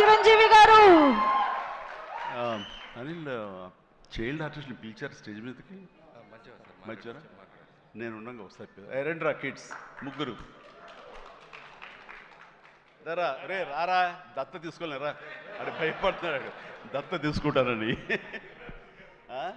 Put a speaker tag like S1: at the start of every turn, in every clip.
S1: చిరంజీవి గారు.
S2: అనిల్ చైల్డ్ ఆర్టిస్ట్ని పిలిచారు స్టేజ్ మీదకి. మధ్యన నేను పిలు- ఏ, రండి రా కిడ్స్ ముగ్గురు. రా రే రారా దత్త తీసుకోలేరా అక్కడ భయపడుతున్నాడు దత్త తీసుకుంటారని ఆ?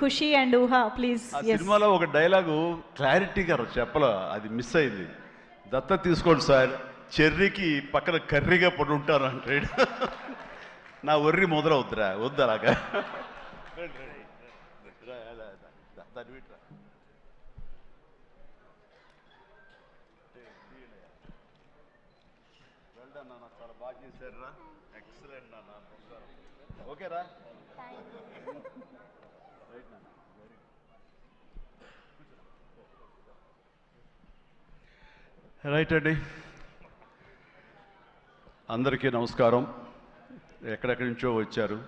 S1: ఖుషి అండ్ ఊహా ప్లీజ్
S2: సినిమాలో ఒక డైలాగు క్లారిటీగా చెప్పల? అది మిస్ అయింది. దత్త తీసుకోండి సార్. చెర్రీకి పక్కన కర్రీగా పడి ఉంటారు అంటాడు. నా ఒర్రి మొదలవుద్దిరా వద్దు అలాగా నాన్న, ఓకేరా? రైట్ అండి. అందరికీ నమస్కారం. ఎక్కడెక్కడి నుంచో వచ్చారు.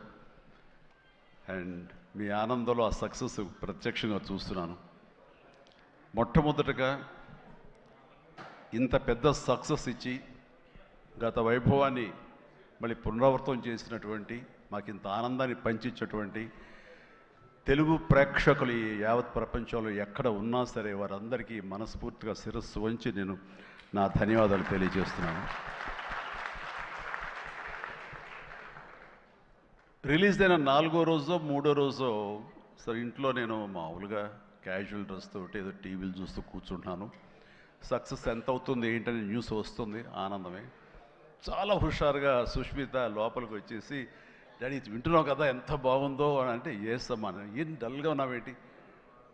S2: అండ్ మీ ఆనందంలో ఆ సక్సెస్ ప్రత్యక్షంగా చూస్తున్నాను. మొట్టమొదటగా ఇంత పెద్ద సక్సెస్ ఇచ్చి గత వైభవాన్ని మళ్ళీ పునరావృతం చేసినటువంటి మాకు ఇంత ఆనందాన్ని పంచించేటువంటి తెలుగు ప్రేక్షకులు ఈ యావత్ ప్రపంచంలో ఎక్కడ ఉన్నా సరే వారందరికీ మనస్ఫూర్తిగా శిరస్సు వంచి నేను నా ధన్యవాదాలు తెలియజేస్తున్నాను. రిలీజ్ అయిన నాలుగో రోజో మూడో రోజో సరే ఇంట్లో నేను మామూలుగా క్యాజువల్ డ్రెస్ తోటి ఏదో టీవీలు చూస్తూ కూర్చుంటున్నాను. సక్సెస్ ఎంత అవుతుంది ఏంటని న్యూస్ వస్తుంది ఆనందమే. చాలా హుషారుగా సుష్మిత లోపలికి వచ్చేసి డాడీ ఇది వింటున్నావు కదా ఎంత బాగుందో? అని అంటే ఏస్తామా ఏం డల్గా ఉన్నావేంటి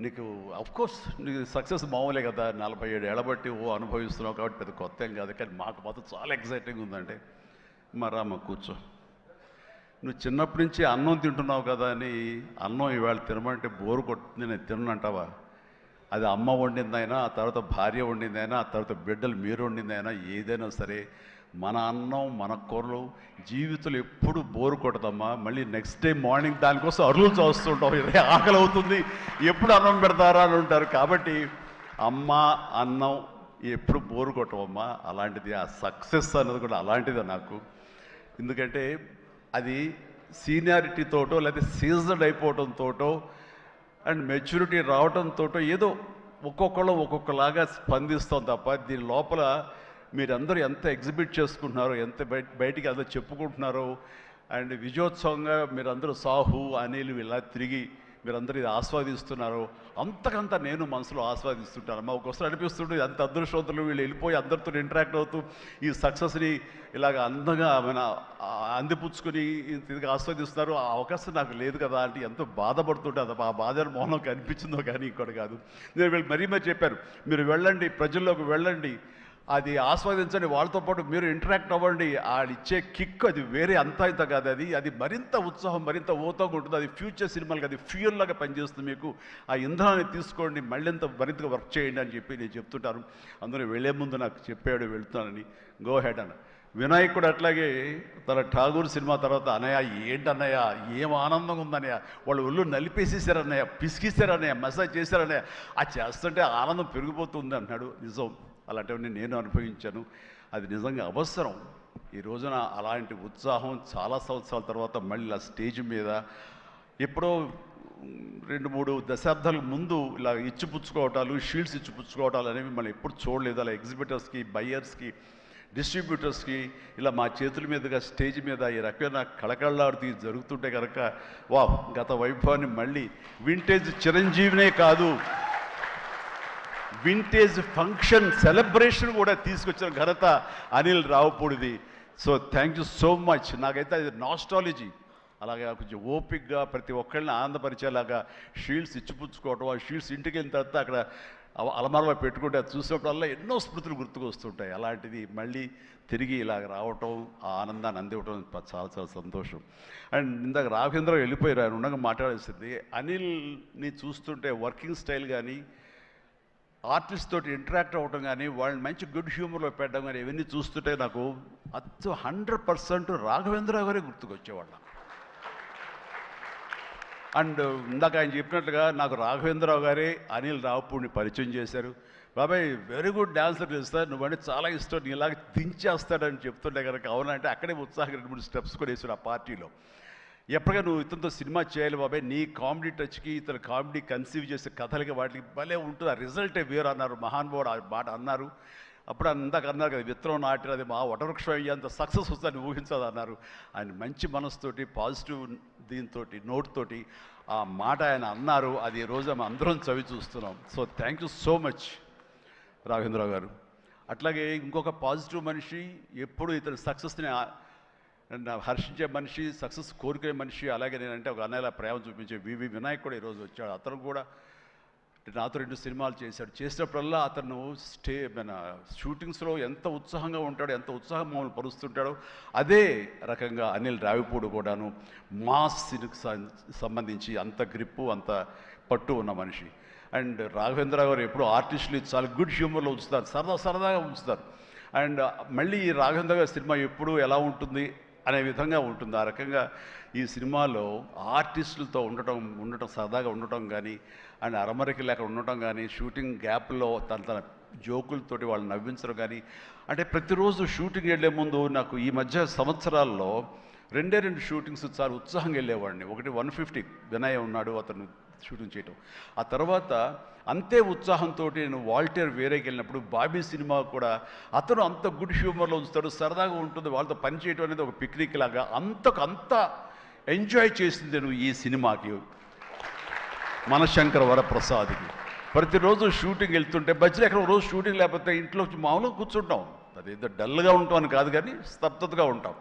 S2: నీకు అఫ్కోర్స్ నీకు సక్సెస్ మామూలే కదా నలభై ఏడు ఏళ్ళబట్టి ఓ అనుభవిస్తున్నావు కాబట్టి పెద్ద కొత్త ఏం కాదు కానీ మాకు మాత్రం చాలా ఎక్సైటింగ్ ఉందంటే మరి రామ్మ కూర్చో. నువ్వు చిన్నప్పటి నుంచి అన్నం తింటున్నావు కదా అని అన్నం ఇవాళ తినమంటే బోరు కొట్టింది నేను తిన్నంటావా? అది అమ్మ వండిందైనా ఆ తర్వాత భార్య వండిందైనా ఆ తర్వాత బిడ్డలు మీరు వండిందైనా ఏదైనా సరే మన అన్నం మన కూరలు జీవితంలో ఎప్పుడు బోరు కొట్టదమ్మా మళ్ళీ నెక్స్ట్ డే మార్నింగ్ దానికోసం అరులు చూస్తుంటాం ఇదే ఆకలి అవుతుంది. ఎప్పుడు అన్నం పెడతారా అని ఉంటారు. కాబట్టి అమ్మ అన్నం ఎప్పుడు బోరు కొట్టవమ్మా? అలాంటిది ఆ సక్సెస్ అన్నది కూడా అలాంటిదే నాకు. ఎందుకంటే అది సీనియారిటీతోటో లేకపోతే సీజన్ అయిపోవడంతోటో అండ్ మెచ్యూరిటీ రావడంతోటో ఏదో ఒక్కొక్కళ్ళు ఒక్కొక్కలాగా స్పందిస్తాం తప్ప దీని లోపల మీరందరూ ఎంత ఎగ్జిబిట్ చేసుకుంటున్నారో ఎంత బయట బయటికి అదో చెప్పుకుంటున్నారో అండ్ విజయోత్సవంగా మీరందరూ సాహు అనిల్ ఇలా తిరిగి మీరందరూ ఇది ఆస్వాదిస్తున్నారో. అంతకంత నేను మనసులో ఆస్వాదిస్తుంటాను మా ఒకసారి అనిపిస్తుంటే అంత అదృష్టవంతులు వీళ్ళు వెళ్ళిపోయి అందరితో ఇంటరాక్ట్ అవుతూ ఈ సక్సెస్ని ఇలాగ అందంగా మన అందిపుచ్చుకొని ఇదిగా ఆస్వాదిస్తున్నారు. ఆ అవకాశం నాకు లేదు కదా అంటే ఎంతో బాధపడుతుంటే ఆ బాధ మౌనం కనిపించిందో కానీ ఇంకోటి కాదు. నేను వీళ్ళు మరీ మరీ చెప్పారు మీరు వెళ్ళండి ప్రజల్లోకి వెళ్ళండి. అది ఆస్వాదించండి. వాళ్ళతో పాటు మీరు ఇంటరాక్ట్ అవ్వండి. వాళ్ళు ఇచ్చే కిక్ అది వేరే అంతా ఇంత కాదు అది. అది మరింత ఉత్సాహం మరింత ఊతంగా ఉంటుంది. అది ఫ్యూచర్ సినిమాలకి అది ఫ్యూయల్ లాగా పనిచేస్తుంది మీకు. ఆ ఇంధనాన్ని తీసుకోండి. మళ్ళీంత మరింతగా వర్క్ చేయండి అని చెప్పి నేను చెప్తుంటాను అందులో వెళ్ళే ముందు నాకు చెప్పాడు వెళుతానని గో హెడ్ అన్న. వినాయకుడు అట్లాగే తన ఠాగూర్ సినిమా తర్వాత అన్నయ్య ఏంటన్నయ్య? ఏం ఆనందంగా ఉందన్నయ్య? వాళ్ళు ఒళ్ళు నలిపేసేసారన్నయ్య పిసికిసారన్నయ్య మసాజ్ చేశారన్నయ్య. ఆ చేస్తుంటే ఆనందం పెరిగిపోతుంది అన్నాడు నిజం. అలాంటివన్నీ నేను అనుభవించాను. అది నిజంగా అవసరం. ఈ రోజున అలాంటి ఉత్సాహం చాలా సంవత్సరాల తర్వాత మళ్ళీ ఆ స్టేజ్ మీద ఎప్పుడో రెండు మూడు దశాబ్దాలకు ముందు ఇలా ఇచ్చిపుచ్చుకోవటాలు షీల్డ్స్ ఇచ్చిపుచ్చుకోవటాలు అనేవి మనం ఎప్పుడు చూడలేదు. అలా ఎగ్జిబిటర్స్కి బయ్యర్స్కి డిస్ట్రిబ్యూటర్స్కి ఇలా మా చేతుల మీదుగా స్టేజ్ మీద ఈ రకమైన కళకళలాడుతూ జరుగుతుంటే కనుక వా గత వైభవాన్ని మళ్ళీ వింటేజ్ చిరంజీవినే కాదు. వింటేజ్ ఫంక్షన్ సెలబ్రేషన్ కూడా తీసుకొచ్చిన ఘనత Anil రావుపూడిది. So thank you so much నాకైతే అది నాస్టాలజీ అలాగే కొంచెం ఓపిక్గా ప్రతి ఒక్కళ్ళని ఆనందపరిచేలాగా షీల్డ్స్ ఇచ్చిపుచ్చుకోవటం ఆ షీల్డ్స్ ఇంటికి వెళ్ళిన తర్వాత అక్కడ అలమారలో పెట్టుకుంటే అది చూసినప్పుడల్లా ఎన్నో స్మృతులు గుర్తుకొస్తుంటాయి అలాంటిది మళ్ళీ తిరిగి ఇలాగ రావటం ఆ ఆనందాన్ని అందివ్వటం చాలా చాలా సంతోషం. అండ్ ఇందాక రాఘేంద్ర వెళ్ళిపోయారు. ఆయన ఉండగా మాట్లాడాల్సింది అనిల్ని చూస్తుంటే వర్కింగ్ స్టైల్ కానీ ఆర్టిస్ట్ తోటి ఇంటరాక్ట్ అవ్వటం కానీ వాళ్ళని మంచి గుడ్ హ్యూమర్లో పెట్టడం కానీ ఇవన్నీ చూస్తుంటే నాకు అచ్చు హండ్రెడ్ పర్సెంట్ రాఘవేంద్రరావు గారే గుర్తుకొచ్చేవాళ్ళ. అండ్ ఇందాక ఆయన చెప్పినట్లుగా నాకు రాఘవేంద్రరావు గారే అనిల్ రావుపూడిని పరిచయం చేశారు. బాబాయ్ వెరీ గుడ్ డాన్సర్ చేస్తారు నువ్వంటే చాలా ఇష్టం నీ ఇలాగ దించేస్తాడని చెప్తుంటే కనుక అవునంటే అక్కడే ఉత్సాహం రెండు మూడు స్టెప్స్ కూడా వేసాడు ఆ పార్టీలో. ఎప్పటికీ నువ్వు ఇతనితో సినిమా చేయాలి బాబాయ్ నీ కామెడీ టచ్కి ఇతను కామెడీ కన్సీవ్ చేసే కథలకి వాటికి భలే ఉంటుంది. ఆ రిజల్టే వేరు అన్నారు మహానుభావుడు ఆ మాట అన్నారు. అప్పుడు అందాక అన్నారు కదా విత్తనం నాటిన అది మా వటవృక్షం అయ్యేంత సక్సెస్ వస్తుందని ఊహించదు అన్నారు. ఆయన మంచి మనసుతోటి పాజిటివ్ దీంతో నోట్తోటి ఆ మాట ఆయన అన్నారు. అది రోజు మేము అందరం చవి చూస్తున్నాం. So thank you so much Raghavendra Rao garu. అట్లాగే ఇంకొక పాజిటివ్ మనిషి ఎప్పుడు ఇతని సక్సెస్ని హర్షించే మనిషి సక్సెస్ కోరుకునే మనిషి అలాగే నేనంటే ఒక అన్నయ్యలా ప్రేమ చూపించే వివి వినాయక్ కూడా ఈరోజు వచ్చాడు. అతను కూడా నాతో రెండు సినిమాలు చేశాడు. చేసినప్పుడల్లా అతను స్టే మన షూటింగ్స్లో ఎంత ఉత్సాహంగా ఉంటాడో ఎంత ఉత్సాహం మమ్మల్ని పరుస్తుంటాడో అదే రకంగా అనిల్ రావిపూడి కూడాను మాస్ సినికి సంబంధించి అంత గ్రిప్పు అంత పట్టు ఉన్న మనిషి. అండ్ రాఘవేంద్ర గారు ఎప్పుడు ఆర్టిస్టులు చాలా గుడ్ హ్యూమర్లో ఉంచుతారు సరదా సరదాగా ఉంచుతారు. అండ్ మళ్ళీ ఈ రాఘవేంద్ర గారి సినిమా ఎప్పుడు ఎలా ఉంటుంది? అనే విధంగా ఉంటుంది. ఆ రకంగా ఈ సినిమాలో ఆర్టిస్టులతో ఉండటం ఉండటం సరదాగా ఉండటం కానీ అండ్ అరమరికి లేక ఉండటం కానీ షూటింగ్ గ్యాప్లో తన తన జోకులతోటి వాళ్ళు నవ్వించడం కానీ అంటే ప్రతిరోజు షూటింగ్ వెళ్ళే ముందు నాకు ఈ మధ్య సంవత్సరాల్లో రెండే రెండు షూటింగ్స్ చాలా ఉత్సాహంగా వెళ్ళేవాడిని. ఒకటి వన్ ఫిఫ్టీ వినయ్ ఉన్నాడు అతను షూటింగ్ చేయటం. ఆ తర్వాత అంతే ఉత్సాహంతో నేను వాల్టేర్ వేరేకి వెళ్ళినప్పుడు బాబీ సినిమా కూడా అతను అంత గుడ్ హ్యూమర్లో ఉంచుతాడు సరదాగా ఉంటుంది వాళ్ళతో పని చేయడం అనేది ఒక పిక్నిక్ లాగా అంతకు అంత ఎంజాయ్ చేసింది నేను ఈ సినిమాకి. మనశంకర వరప్రసాద్కి. ప్రతిరోజు షూటింగ్ వెళ్తుంటే మధ్యలో ఎక్కడ రోజు షూటింగ్ లేకపోతే ఇంట్లో మామూలుగా కూర్చుంటాం. అదేదో డల్గా ఉంటాం అని కాదు కానీ స్తబ్దతగా ఉంటాం.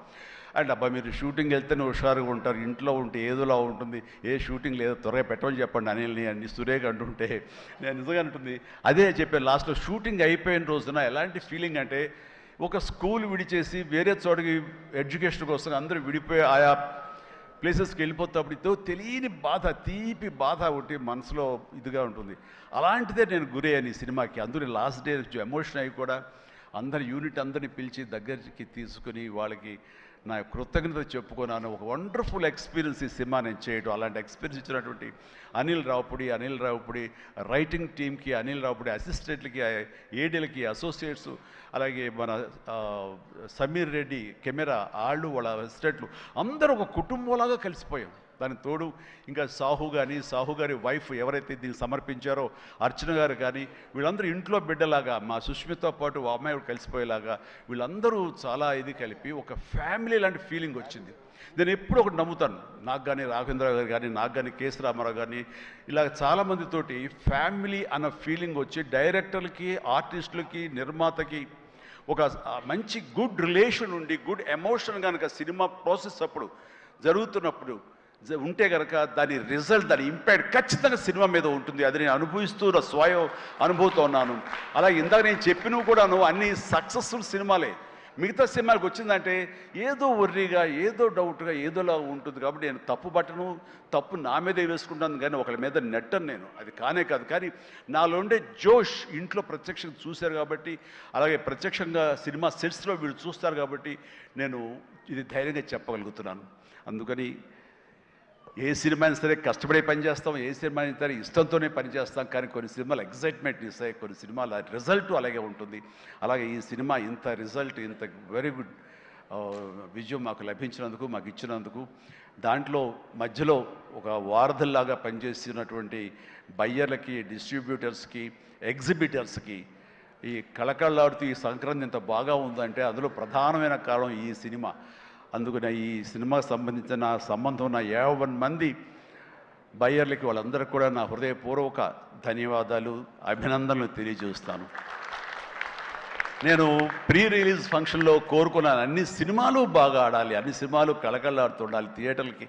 S2: అండ్ అబ్బా మీరు షూటింగ్ వెళ్తేనే హుషారుగా ఉంటారు. ఇంట్లో ఉంటే ఏదోలా ఉంటుంది. ఏ షూటింగ్ లేదో. త్వరగా పెట్టమని చెప్పండి అనిల్ని అన్ని సురేఖ అంటుంటే. నేను నిజంగా అంటుంది అదే చెప్పాను లాస్ట్లో షూటింగ్ అయిపోయిన రోజున ఎలాంటి ఫీలింగ్ అంటే ఒక స్కూల్ విడిచేసి వేరే చోటకి ఎడ్యుకేషన్ కోసం అందరూ విడిపోయి ఆయా ప్లేసెస్కి వెళ్ళిపోతాప్పుడు తెలియని బాధ తీపి బాధ ఒకటి మనసులో ఇదిగా ఉంటుంది. అలాంటిదే నేను గురయ్యాను ఈ సినిమాకి. అందులో లాస్ట్ డే ఎమోషన్ అయ్యి కూడా అందరి యూనిట్ అందరిని పిలిచి దగ్గరికి తీసుకుని వాళ్ళకి నా కృతజ్ఞత చెప్పుకున్నాను. ఒక వండర్ఫుల్ ఎక్స్పీరియన్స్ ఈ సినిమా నేను చేయడం అలాంటి ఎక్స్పీరియన్స్ ఇచ్చినటువంటి అనిల్ రావుపుడి అనిల్ రావుపుడి రైటింగ్ టీమ్కి అనిల్ రావుపుడి అసిస్టెంట్లకి ఏడీలకి అసోసియేట్స్ అలాగే మన సమీర్ రెడ్డి కెమెరా వాళ్ళు వాళ్ళ అసిస్టెంట్లు అందరూ ఒక కుటుంబంలాగా కలిసిపోయాం. దానికి తోడు ఇంకా సాహు కానీ సాహు గారి వైఫ్ ఎవరైతే దీన్ని సమర్పించారో అర్చన గారు కానీ వీళ్ళందరూ ఇంట్లో బిడ్డలాగా మా సుష్మితో పాటు అమ్మాయి కలిసిపోయేలాగా వీళ్ళందరూ చాలా ఇది కలిపి ఒక ఫ్యామిలీ లాంటి ఫీలింగ్ వచ్చింది. నేను ఎప్పుడు ఒకటి నమ్ముతాను. నాకు కానీ రాఘవేంద్ర గారు కానీ నాకు కానీ కేసు రామారావు కానీ ఇలా చాలామందితోటి ఫ్యామిలీ అన్న ఫీలింగ్ వచ్చి డైరెక్టర్లకి ఆర్టిస్టులకి నిర్మాతకి ఒక మంచి గుడ్ రిలేషన్ ఉండి గుడ్ ఎమోషన్ కనుక సినిమా ప్రాసెస్ అప్పుడు జరుగుతున్నప్పుడు ఉంటే కనుక దాని రిజల్ట్ దాని ఇంపాక్ట్ ఖచ్చితంగా సినిమా మీద ఉంటుంది. అది నేను అనుభవిస్తూ నా స్వయం అనుభూతో ఉన్నాను. అలా ఇందాక నేను చెప్పినవి కూడాను అన్ని సక్సెస్ఫుల్ సినిమాలే. మిగతా సినిమాలకు వచ్చిందంటే ఏదో ఒర్రీగా ఏదో డౌట్గా ఏదోలా ఉంటుంది కాబట్టి నేను తప్పు బట్టను తప్పు నా మీద వేసుకుంటాను కానీ ఒకరి మీద నెట్టను నేను. అది కానే కాదు. కానీ నాలో ఉండే జోష్ ఇంట్లో ప్రత్యక్షంగా చూశారు కాబట్టి అలాగే ప్రత్యక్షంగా సినిమా సెట్స్లో వీళ్ళు చూస్తారు కాబట్టి నేను ఇది ధైర్యంగా చెప్పగలుగుతున్నాను. అందుకని ఏ సినిమా అయినా సరే కష్టపడే పనిచేస్తాం ఏ సినిమా అయినా సరే ఇష్టంతోనే పనిచేస్తాం కానీ కొన్ని సినిమాలు ఎగ్జైట్మెంట్ ఇస్తాయి కొన్ని సినిమాల రిజల్ట్ అలాగే ఉంటుంది. అలాగే ఈ సినిమా ఇంత రిజల్ట్ ఇంత వెరీ గుడ్ విజయం మాకు లభించినందుకు మాకు ఇచ్చినందుకు దాంట్లో మధ్యలో ఒక వారధల్లాగా పనిచేస్తున్నటువంటి బయ్యర్లకి డిస్ట్రిబ్యూటర్స్కి ఎగ్జిబిటర్స్కి ఈ కళకళలాడుతూ ఈ సంక్రాంతి ఇంత బాగా ఉందంటే అందులో ప్రధానమైన కారణం ఈ సినిమా. అందుకనే ఈ సినిమాకు సంబంధించిన సంబంధం ఉన్న యాభై మంది బయ్యర్లకి వాళ్ళందరికీ కూడా నా హృదయపూర్వక ధన్యవాదాలు అభినందనలు తెలియజేస్తాను. నేను ప్రీ రిలీజ్ ఫంక్షన్లో కోరుకున్నాను. అన్ని సినిమాలు బాగా ఆడాలి అన్ని సినిమాలు కళకళలాడుతుండాలి థియేటర్లకి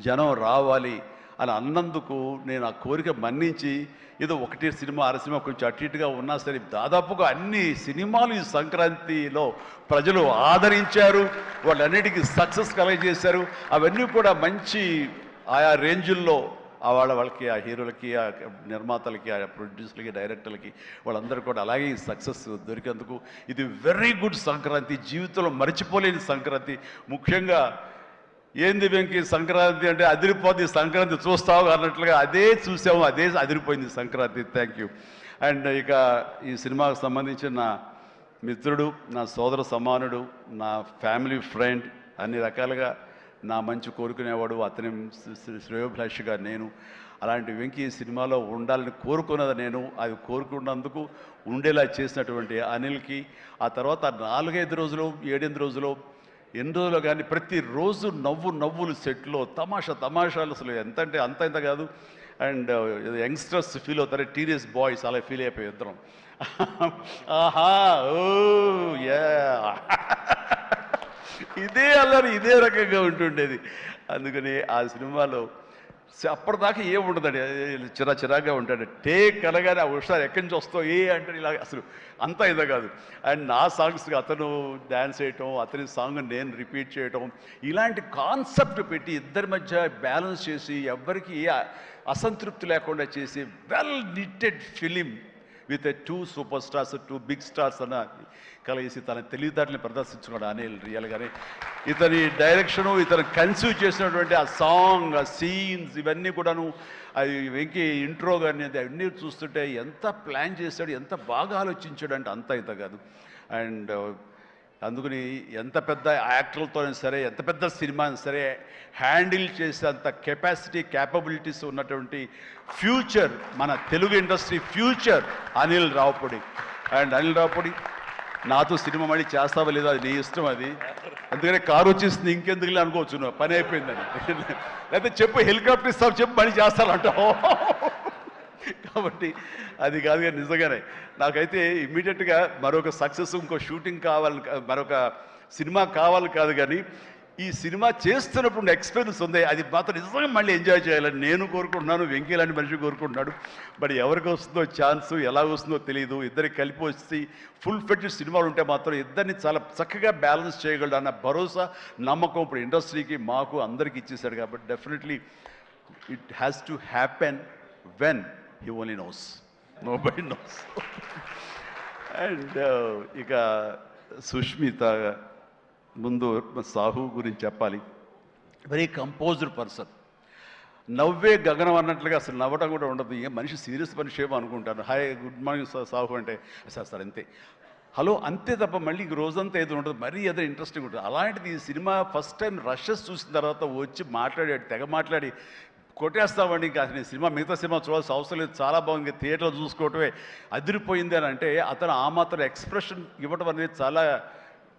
S2: జనం రావాలి అని అన్నందుకు నేను ఆ కోరిక మన్నించి ఏదో ఒకటి సినిమా అర సినిమా కొంచెం అటు ఇటుగా ఉన్నా సరే దాదాపుగా అన్ని సినిమాలు ఈ సంక్రాంతిలో ప్రజలు ఆదరించారు. వాళ్ళన్నిటికీ సక్సెస్ కలగజేశారు అవన్నీ కూడా మంచి ఆయా రేంజుల్లో ఆ వాళ్ళ వాళ్ళకి ఆ హీరోలకి ఆ నిర్మాతలకి ఆ ప్రొడ్యూసర్లకి డైరెక్టర్లకి వాళ్ళందరూ కూడా అలాగే ఈ సక్సెస్ దొరికేందుకు ఇది వెరీ గుడ్ సంక్రాంతి. జీవితంలో మర్చిపోలేని సంక్రాంతి. ముఖ్యంగా ఏంది వెంకి సంక్రాంతి అంటే అదిరిపోద్ది సంక్రాంతి చూస్తావు అన్నట్లుగా అదే చూసాము అదే అదిరిపోయింది సంక్రాంతి. థ్యాంక్ యూ అండ్ ఇక ఈ సినిమాకు సంబంధించిన నా మిత్రుడు నా సోదర సమానుడు నా ఫ్యామిలీ ఫ్రెండ్ అన్ని రకాలుగా నా మంచి కోరుకునేవాడు అతని శ్రేయోభిలాషిగా నేను. అలాంటి వెంకీ ఈ సినిమాలో ఉండాలని కోరుకున్నది నేను. అది కోరుకున్నందుకు ఉండేలా చేసినటువంటి అనిల్కి ఆ తర్వాత నాలుగైదు రోజులు ఏడెనిమిది రోజులు ఎన్ని రోజులు కానీ ప్రతిరోజు నవ్వు నవ్వులు సెట్లో తమాషా తమాషాలు అసలు ఎంత అంటే అంత ఇంత కాదు. అండ్ uh, యంగ్స్టర్స్ ఫీల్ అవుతారు టీనేజ్ బాయ్స్ అలా ఫీల్ అయిపోయి ఇద్దరం. ఆహా ఓ యా ఇదే అల్లరి ఇదే రకంగా ఉంటుండేది. అందుకని ఆ సినిమాలో అప్పటిదాకా ఏం ఉండదండి. చిరా చిరాగా ఉంటాడు. టేక్ అనగానే ఆ హుషారు ఎక్కడి నుంచి వస్తావు ఏ అంటే ఇలా అసలు అంతా ఇదే కాదు. అండ్ నా సాంగ్స్కి అతను డ్యాన్స్ చేయటం అతని సాంగ్ నేను రిపీట్ చేయటం ఇలాంటి కాన్సెప్ట్ పెట్టి ఇద్దరి మధ్య బ్యాలెన్స్ చేసి ఎవ్వరికి ఏ అసంతృప్తి లేకుండా చేసి well knitted film with two super stars two big stars అన్న కలిసి తన తెలివితేటని ప్రదర్శించుకున్నాడు అనిల్ రియల్గానే ఇతని డైరెక్షను ఇతను కన్సీవ్ చేసినటువంటి ఆ సాంగ్ ఆ సీన్స్ ఇవన్నీ కూడాను అది వెంకీ ఇంట్రో కానీ అవన్నీ చూస్తుంటే ఎంత ప్లాన్ చేశాడు ఎంత బాగా ఆలోచించాడు అంటే అంత ఇంత కాదు. అండ్ అందుకని ఎంత పెద్ద యాక్టర్లతోనే సరే ఎంత పెద్ద సినిమా సరే హ్యాండిల్ చేసేంత కెపాసిటీ క్యాపబిలిటీస్ ఉన్నటువంటి ఫ్యూచర్ మన Telugu industry future Anil Ravipudi. And Anil Ravipudi నాతో సినిమా మళ్ళీ చేస్తావా లేదా అది నీ ఇష్టం అది. అందుకనే కారు వచ్చేసింది ఇంకెందుకులే అనుకోవచ్చు నువ్వు. పని అయిపోయిందని. లేకపోతే చెప్పు హెలికాప్టర్ ఇస్తావు చెప్పు మళ్ళీ చేస్తానంటావు. కాబట్టి అది కాదు కానీ నిజంగానే. నాకైతే ఇమ్మీడియట్గా మరొక సక్సెస్ ఇంకో షూటింగ్ కావాలి మరొక సినిమా కావాలి కాదు కానీ ఈ సినిమా చేస్తున్నప్పుడు ఎక్స్పీరియన్స్ ఉంది. అది మాత్రం నిజంగా మళ్ళీ ఎంజాయ్ చేయాలని నేను కోరుకుంటున్నాను వెంకీ లాంటి మనిషి కోరుకుంటున్నాడు. బట్ ఎవరికి వస్తుందో ఛాన్స్ ఎలా వస్తుందో తెలియదు ఇద్దరికి కలిపి వచ్చి ఫుల్ ఫెడ్ సినిమాలు ఉంటే మాత్రం ఇద్దరిని చాలా చక్కగా బ్యాలెన్స్ చేయగలడు అన్న భరోసా నమ్మకం ఇప్పుడు ఇండస్ట్రీకి మాకు అందరికి ఇచ్చేసాడు కాబట్టి definitely it has to happen when he only knows no by knows and ఇక సుష్మిత ముందు సాహు గురించి చెప్పాలి. వెరీ కంపోజ్డ్ పర్సన్ నవ్వే గగనం అన్నట్లుగా అసలు నవ్వటం కూడా ఉండదు. ఏ మనిషి సీరియస్ మనిషి ఏమో అనుకుంటాను hi good morning sir Sahu అంటే సార్ సార్ అంతే. హలో అంతే తప్ప మళ్ళీ ఈ రోజంతా ఏదో ఉండదు. మరీ ఏదో ఇంట్రెస్టింగ్ ఉంటుంది. అలాంటిది ఈ సినిమా ఫస్ట్ టైం రషెస్ చూసిన తర్వాత వచ్చి మాట్లాడాడు తెగ మాట్లాడి కొట్టేస్తామండి ఇంకా. నేను సినిమా మిగతా సినిమా చూడాల్సిన అవసరం లేదు. చాలా బాగుంది. థియేటర్లో చూసుకోవటమే అదిరిపోయింది అని అంటే అతను ఆ మాత్రం ఎక్స్ప్రెషన్ ఇవ్వటం అనేది చాలా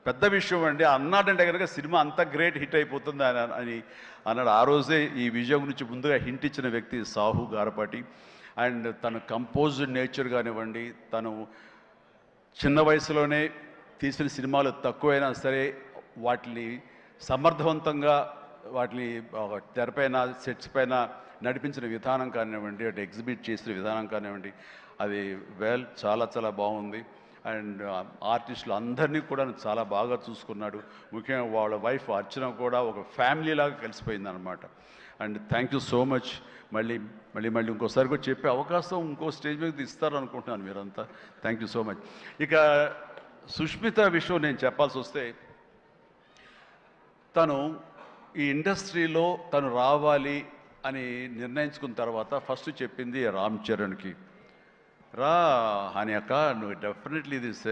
S2: పెద్ద విషయం అండి. అన్నాడంటే కనుక సినిమా అంత గ్రేట్ హిట్ అయిపోతుంది అని అని అన్నాడు. ఆ రోజే ఈ విజయం గురించి ముందుగా హింట్ ఇచ్చిన వ్యక్తి సాహు గారపాటి. అండ్ తన కంపోజ్డ్ నేచర్ కానివ్వండి తను చిన్న వయసులోనే తీసిన సినిమాలు తక్కువైనా సరే వాటిని సమర్థవంతంగా వాటిని ఒక తెరపైన సెట్స్ పైన నడిపించిన విధానం కానివ్వండి అటు ఎగ్జిబిట్ చేసిన విధానం కానివ్వండి అది వెల్ చాలా చాలా బాగుంది. అండ్ ఆర్టిస్టులు అందరినీ కూడా చాలా బాగా చూసుకున్నాడు. ముఖ్యంగా వాళ్ళ వైఫ్ అర్చన కూడా ఒక ఫ్యామిలీ లాగా కలిసిపోయింది అనమాట and thank you so much. మళ్ళీ మళ్ళీ మళ్ళీ ఇంకోసారి కూడా చెప్పే అవకాశం ఇంకో స్టేజ్ మీద ఇస్తారనుకుంటున్నాను మీరంతా. Thank you so much. ఇక సుష్మిత విషయం నేను చెప్పాల్సి వస్తే తను ఈ ఇండస్ట్రీలో తను రావాలి అని నిర్ణయించుకున్న తర్వాత ఫస్ట్ చెప్పింది రామ్ చరణ్కి. రా అని అక్క నువ్వు డెఫినెట్లీ ఇది